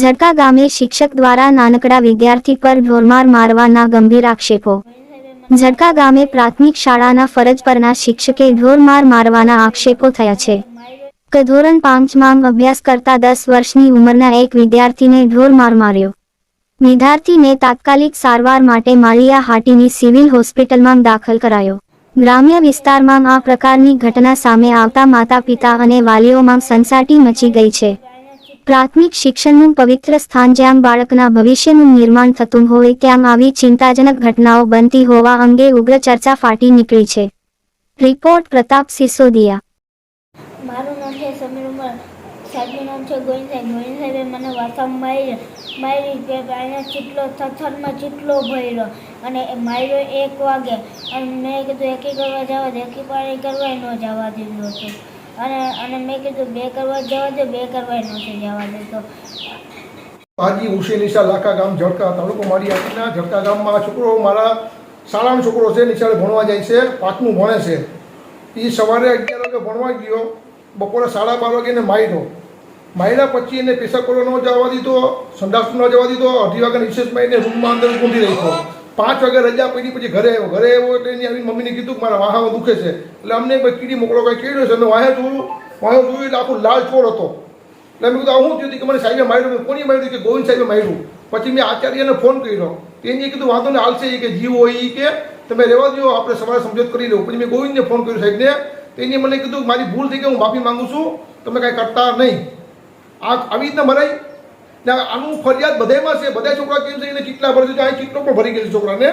ઝડકા ગામે શિક્ષક દ્વારા નાનકડા વિદ્યાર્થી પર ઢોરમાર મારવાના ગંભીર આક્ષેપો. ઝડકા ગામે પ્રાથમિક શાળાના ફરજ પરના શિક્ષકે ઢોરમાર મારવાના આક્ષેપો થયા છે. કે ધોરણ પાંચમાં અભ્યાસ કરતા દસ વર્ષની ઉંમરના એક વિદ્યાર્થીને ઢોરમાર માર્યો. વિદ્યાર્થીને તાત્કાલિક સારવાર માટે માળિયા હાટીની સિવિલ હોસ્પિટલમાં દાખલ કરાયો. ગ્રામ્ય વિસ્તારમાં આ પ્રકારની ઘટના સામે આવતા માતા પિતા અને વાલીઓમાં સનસાટી મચી ગઈ છે. પ્રાથમિક શિક્ષણનું પવિત્ર સ્થાન જ્યાં બાળકના ભવિષ્યનું નિર્માણ થતું હોય ત્યાં આવી ચિંતાજનક ઘટનાઓ બનતી હોવા અંગે ઉગ્ર ચર્ચા ફાટી નીકળી છે. રિપોર્ટ પ્રતાપ સિસોદિયા. મારું નામ છે સમીર ઉમર. સાહેબનું નામ છે ગોવિંદ સાહેબ મને વાસામાં મારી મારી કે અહીંયા ચીટલો, થથરમાં ચીટલો ભર્યો અને માર્યો એક વાગે. અને મેં કીધું, એકી કરવા જવા દે. એકી પાણી કરવા ન જવા દીધું હતું. અને અને મેં કીધું બે કરવા જવા દે, બે કરવા નહોતું જવા દેતો હાજી હુસેન નિશા લાખા ગામ ઝડકા તાલુકો મારી આટલા ઝડકા ગામમાં છોકરો મારા શાળાનો છોકરો છે, નિશાળે ભણવા જાય છે પાંચમું ભણે છે. એ સવારે અગિયાર વાગે ભણવા ગયો, બપોરે સાડા બાર વાગે એને માર્યો માર્યા પછી એને પેશા ન જવા દીધો, સંડાસ ન જવા દીધો, અઢી વાગે નિશેષ એને રૂમમાં અંદર ઊંધી રાખ્યો પાંચ વાગે રજા પડી, પછી ઘરે આવ્યો. ઘરે આવ્યો એટલે એની આવીને મમ્મીને કીધું કે મારા વાહામાં દુખે છે. એટલે અમને ભાઈ કીડી મોકલો, કાંઈ કેડ્યો છે? અમે વાહે જોયું વાહે જોયું એટલે આખું લાલ છોડ હતો. એટલે મેં કીધું, આ શું થયું કે મને સાહેબે માર્યું કોની માર્યું કે ગોવિંદ સાહેબે માર્યું? પછી મેં આચાર્યને ફોન કર્યો. એને કીધું, વાંધો ને હાલશે એ કે જીવ હોય એ કે, તમે રહેવા દો આપણે સવારે સમજોત કરી લઉં પછી મેં ગોવિંદને ફોન કર્યો, સાહેબને એને મને કીધું મારી ભૂલ થઈ ગઈ, હું માફી માંગુ છું, તમે કાંઈ કરતા નહીં. આ આવી રીતના મરાય આનું ફરિયાદ બધામાં છે. બધા છોકરા કેમ છે? એને કેટલા ભરી દીધું આ કેટલો પણ ભરી ગયેલું છોકરાને.